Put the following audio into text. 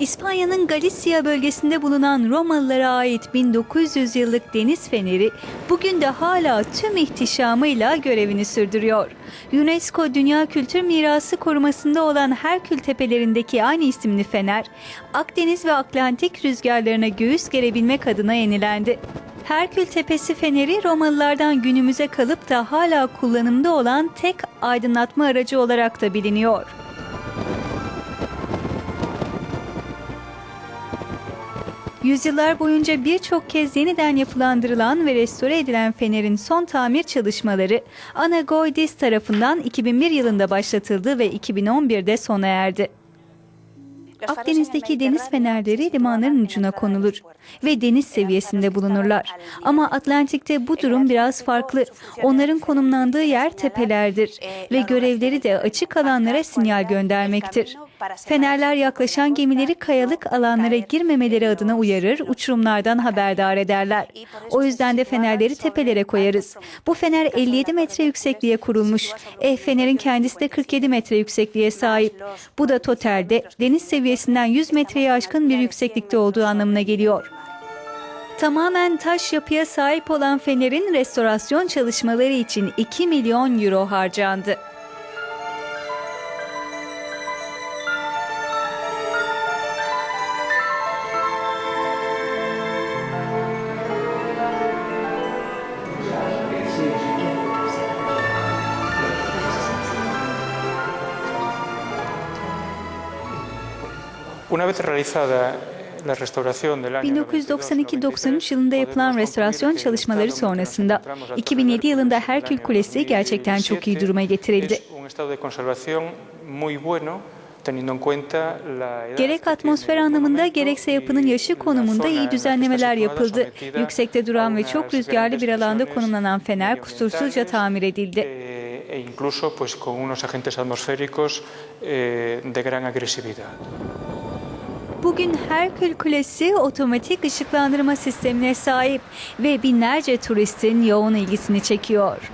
İspanya'nın Galicia bölgesinde bulunan Romalılara ait 1900 yıllık deniz feneri bugün de hala tüm ihtişamıyla görevini sürdürüyor. UNESCO Dünya Kültür Mirası korumasında olan Herkül Tepelerindeki aynı isimli fener, Akdeniz ve Atlantik rüzgarlarına göğüs gerebilmek adına yenilendi. Herkül Tepesi feneri Romalılardan günümüze kalıp da hala kullanımda olan tek aydınlatma aracı olarak da biliniyor. Yüzyıllar boyunca birçok kez yeniden yapılandırılan ve restore edilen fenerin son tamir çalışmaları Ana Goydis tarafından 2001 yılında başlatıldı ve 2011'de sona erdi. Akdeniz'deki deniz fenerleri limanların ucuna konulur ve deniz seviyesinde bulunurlar. Ama Atlantik'te bu durum biraz farklı. Onların konumlandığı yer tepelerdir ve görevleri de açık alanlara sinyal göndermektir. Fenerler yaklaşan gemileri kayalık alanlara girmemeleri adına uyarır, uçurumlardan haberdar ederler. O yüzden de fenerleri tepelere koyarız. Bu fener 57 metre yüksekliğe kurulmuş. E fenerin kendisi de 47 metre yüksekliğe sahip. Bu da totalde deniz seviyesinden 100 metreye aşkın bir yükseklikte olduğu anlamına geliyor. Tamamen taş yapıya sahip olan fenerin restorasyon çalışmaları için 2 milyon euro harcandı. 1992-93 yılında yapılan restorasyon çalışmaları sonrasında 2007 yılında Herkül Kulesi gerçekten çok iyi duruma getirildi. Gerek atmosfer anlamında gerekse yapının yaşı konumunda iyi düzenlemeler yapıldı. Yüksekte duran ve çok rüzgarlı bir alanda konumlanan fener kusursuzca tamir edildi. e incluso pues con unos agentes atmosféricos eh, de gran agresividad. Bugün Herkül Kulesi otomatik ışıklandırma sistemine sahip ve binlerce turistin yoğun ilgisini çekiyor.